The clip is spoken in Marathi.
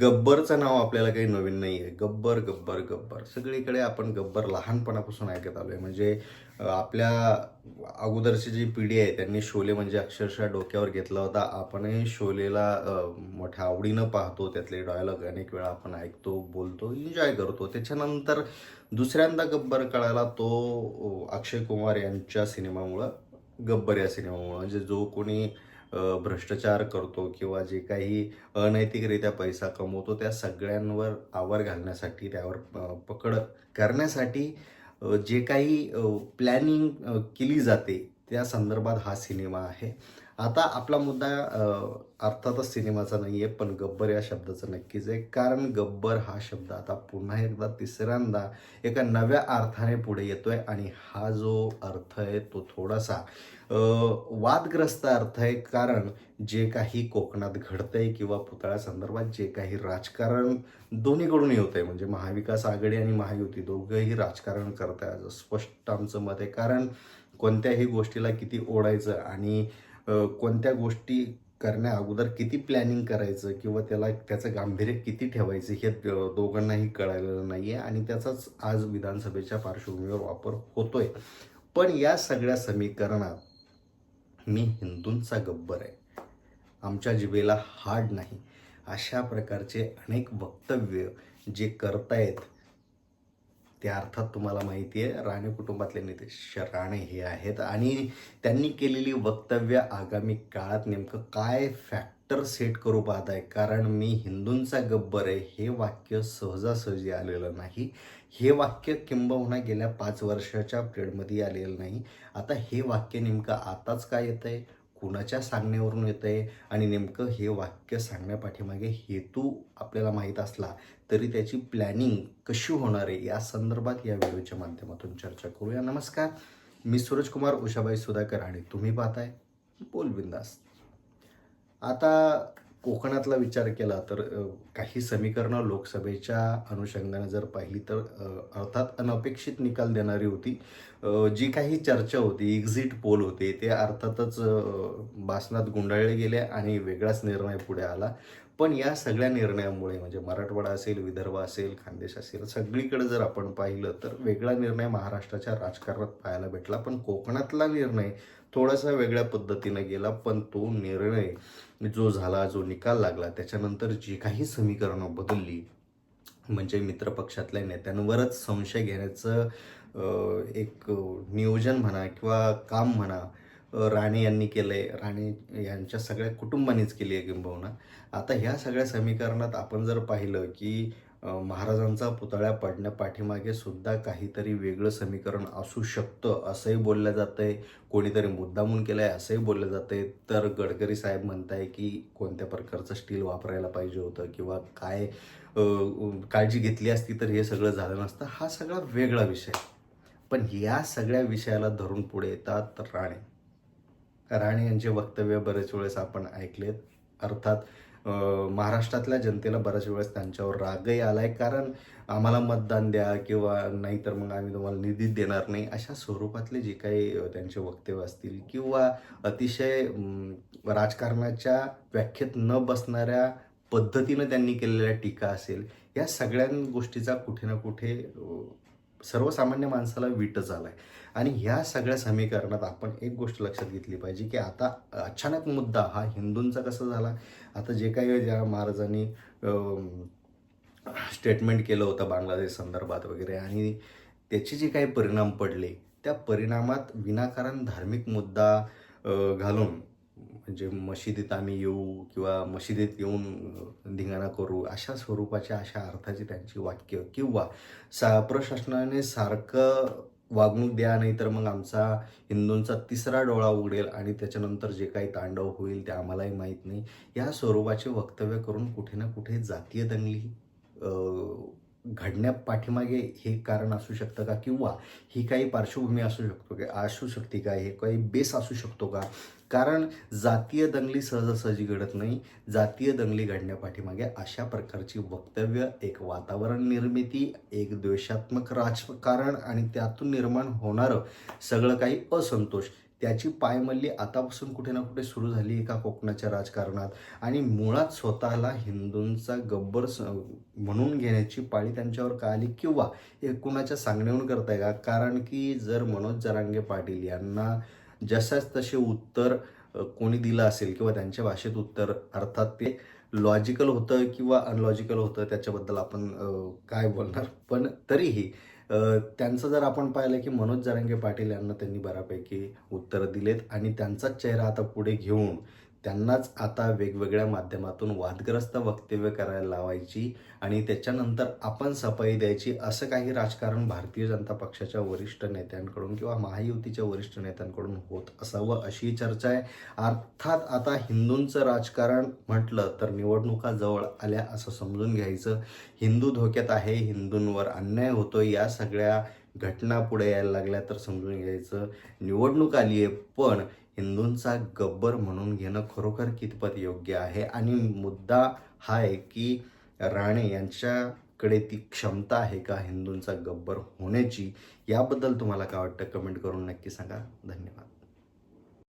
गब्बरचं नाव आपल्याला काही नवीन नाही आहे गब्बर गब्बर गब्बर. सगळीकडे आपण गब्बर लहानपणापासून ऐकत आलो आहे म्हणजे आपल्या अगोदरची जी पिढी आहे त्यांनी शोले म्हणजे अक्षरशः डोक्यावर घेतला होता. आपणही शोलेला मोठ्या आवडीनं पाहतो. त्यातले डायलॉग अनेक वेळा आपण ऐकतो बोलतो एन्जॉय करतो. त्याच्यानंतर दुसऱ्यांदा गब्बर कळाला तो अक्षय कुमार यांच्या सिनेमामुळं गब्बर या सिनेमामुळं. म्हणजे जो कोणी भ्रष्टाचार करतो किंवा जे काही अनैतिकरित्या पैसा कमवतो त्या सगळ्यांवर आवर घालण्यासाठी त्यावर पकड करण्यासाठी जे काही प्लॅनिंग केली जाते त्या संदर्भात हा सिनेमा आहे. आता आपला मुद्दा अर्थातच सिनेमाचा नाही आहे पण गब्बर या शब्दाचा नक्कीच आहे. कारण गब्बर हा शब्द आता पुन्हा एकदा तिसऱ्यांदा एका नव्या अर्थाने पुढे येतोय आणि हा जो अर्थ आहे तो थोडासा वादग्रस्त अर्थ आहे. कारण जे काही कोकणात घडतंय किंवा पुतळ्या संदर्भात जे काही राजकारण दोन्हीकडून येत आहे म्हणजे महाविकास आघाडी आणि महायुती दोघंही राजकारण करत आहे स्पष्ट आमचं मत आहे. कारण कोणत्याही गोष्टीला किती ओढायचं आणि कोणत्या गोष्टी करण्या अगोदर किती प्लॅनिंग करायचं किंवा त्याला त्याचं गांभीर्य किती ठेवायचं हे दोघांनाही कळालेलं नाही आहे आणि त्याचाच आज विधानसभेच्या पार्श्वभूमीवर वापर होतोय. पण या सगळ्या समीकरणात मी हिंदूंचा गब्बर आहे. आमच्या जिभेला हाड नाही. अशा प्रकारचे अनेक वक्तव्य जे करतायत ते अर्थात तुम्हाला माहिती आहे राणे कुटुंबातले नितेश राणे हे आहेत. आणि त्यांनी केलेली वक्तव्य आगामी काळात नेमकं काय फॅक्टर सेट करू पाहत आहे? कारण मी हिंदूंचा गब्बर आहे हे वाक्य सहजासहजी आलेलं नाही. हे वाक्य किंबहुना गेल्या पाच वर्षाच्या पिरियडमध्ये आलेलं नाही. आता हे वाक्य नेमकं आताच काय येतं आहे कुणाच्या सांगण्यावरून येतं आहे आणि नेमकं हे वाक्य सांगण्यापाठीमागे हेतू आपल्याला माहीत असला तरी त्याची प्लॅनिंग कशी होणार आहे या संदर्भात या व्हिडिओच्या माध्यमातून चर्चा करूया. नमस्कार मी सूरज कुमार उषाबाई सुधाकर आणि तुम्ही पाहताय बोल बिंदास आता कोकणातला विचार केला तर काही समीकरणं लोकसभेच्या अनुषंगाने जर पाहिली तर अर्थात अनपेक्षित निकाल देणारी होती. जी काही चर्चा होती एक्झिट पोल होते ते अर्थातच अ, भाषणात गुंडाळले गेले आणि वेगळाच निर्णय पुढे आला. पण या सगळ्या निर्णयामुळे म्हणजे मराठवाडा असेल विदर्भ असेल खानदेश असेल सगळीकडे जर आपण पाहिलं तर वेगळा निर्णय महाराष्ट्राच्या राजकारणात पाहायला भेटला. पण कोकणातला निर्णय थोडासा वेगळ्या पद्धतीनं गेला पण तो निर्णय जो झाला जो निकाल लागला त्याच्यानंतर जी काही समीकरणं बदलली म्हणजे मित्रपक्षातल्या नेत्यांवरच संशय घेण्याचं एक नियोजन म्हणा किंवा काम म्हणा राणे यांनी केलं आहे राणे यांच्या सगळ्या कुटुंबानीच केली आहे किंबहुना. आता ह्या सगळ्या समीकरणात आपण जर पाहिलं की महाराजांचा पुतळ्या पडण्या पाठीमागे सुद्धा काहीतरी वेगळं समीकरण असू शकतं असंही बोललं जातंय. कोणीतरी मुद्दामून आहे असंही बोललं जातंय. तर गडकरी साहेब म्हणताय की कोणत्या प्रकारचं स्टील वापरायला पाहिजे होतं किंवा काय काळजी घेतली असती तर हे सगळं झालं नसतं. हा सगळा वेगळा विषय. पण या सगळ्या विषयाला धरून पुढे येतात राणे. राणे यांचे वक्तव्य बरेच वेळेस आपण ऐकलेत. अर्थात महाराष्ट्रातल्या जनतेला बऱ्याच वेळेस त्यांच्यावर रागही आलाय. कारण आम्हाला मतदान द्या किंवा नाहीतर मग आम्ही तुम्हाला निधी देणार नाही. अशा स्वरूपातले जे काही त्यांचे वक्तव्य असतील किंवा अतिशय राजकारणाच्या व्याख्येत न बसणाऱ्या पद्धतीनं त्यांनी केलेल्या टीका असेल या सगळ्या गोष्टीचा कुठे ना कुठे सर्वसामान्य माणसाला विटच आहे आणि ह्या सगळ्या समीकरणात आपण एक गोष्ट लक्षात घेतली पाहिजे की आता अचानक मुद्दा हा हिंदूंचा कसा झाला? आता जे काही ज्या महाराजांनी स्टेटमेंट केलं होतं बांगलादेश संदर्भात वगैरे आणि त्याचे जे काही परिणाम पडले त्या परिणामात विनाकारण धार्मिक मुद्दा घालून म्हणजे मशिदीत आम्ही येऊ किंवा मशिदीत येऊन धिंगाणा करू अशा स्वरूपाच्या अशा अर्थाची त्यांची वाक्य किंवा सा प्रशासनाने सारखं वागणूक द्या नाही तर मग आमचा हिंदूंचा तिसरा डोळा उघडेल आणि त्याच्यानंतर जे काही तांडव होईल ते आम्हालाही माहीत नाही. या स्वरूपाचे वक्तव्य करून कुठे ना कुठे जातीय दंगली घडण्या पाठीमागे हे कारण असू शकतं का? किंवा ही काही पार्श्वभूमी असू शकतो का? असू शकते का? हे काही बेस असू शकतो का? कारण जातीय दंगली सहजासहजी घडत नाही. जातीय दंगली घडण्यापाठीमागे अशा प्रकारची वक्तव्य एक वातावरण निर्मिती एक द्वेषात्मक राजकारण आणि त्यातून निर्माण होणारं सगळं काही असंतोष त्याची पायमल्ली आतापासून कुठे ना कुठे सुरू झाली एका कोकणाच्या राजकारणात. आणि मुळात स्वतःला हिंदूंचा गब्बर स- म्हणून घेण्याची पाळी त्यांच्यावर का आली? किंवा हे कुणाच्या सांगण्याहून करताय का? कारण की जर मनोज जरांगे पाटील यांना जशाच तसे उत्तर कोणी दिलं असेल किंवा त्यांच्या भाषेत उत्तर अर्थात ते लॉजिकल होतं किंवा अनलॉजिकल होतं त्याच्याबद्दल आपण काय बोलणार? पण तरीही त्यांचं जर आपण पाहिलं की मनोज जरांगे पाटील यांना त्यांनी बऱ्यापैकी उत्तरं दिलेत आणि त्यांचाच चेहरा आता पुढे घेऊन त्यांनाच आता वेगवेगळ्या माध्यमातून वादग्रस्त वक्तव्य करायला लावायची आणि त्याच्यानंतर आपण सफाई द्यायची असं काही राजकारण भारतीय जनता पक्षाच्या वरिष्ठ नेत्यांकडून किंवा महायुतीच्या वरिष्ठ नेत्यांकडून होत असावं अशी चर्चा आहे. अर्थात आता हिंदूंचं राजकारण म्हटलं तर निवडणुका जवळ आल्या असं समजून घ्यायचं. हिंदू धोक्यात आहे हिंदूंवर अन्याय होतो या सगळ्या घटना पुढे यायला लागल्या तर समजून घ्यायचं. निवडणूक आली आहे पण हिंदूंचा गब्बर म्हणून घेणं खरोखर कितपत योग्य आहे? आणि मुद्दा हा आहे की राणे यांच्याकडे ती क्षमता आहे का हिंदूंचा गब्बर होण्याची? याबद्दल तुम्हाला काय वाटतं? कमेंट करून नक्की सांगा. धन्यवाद.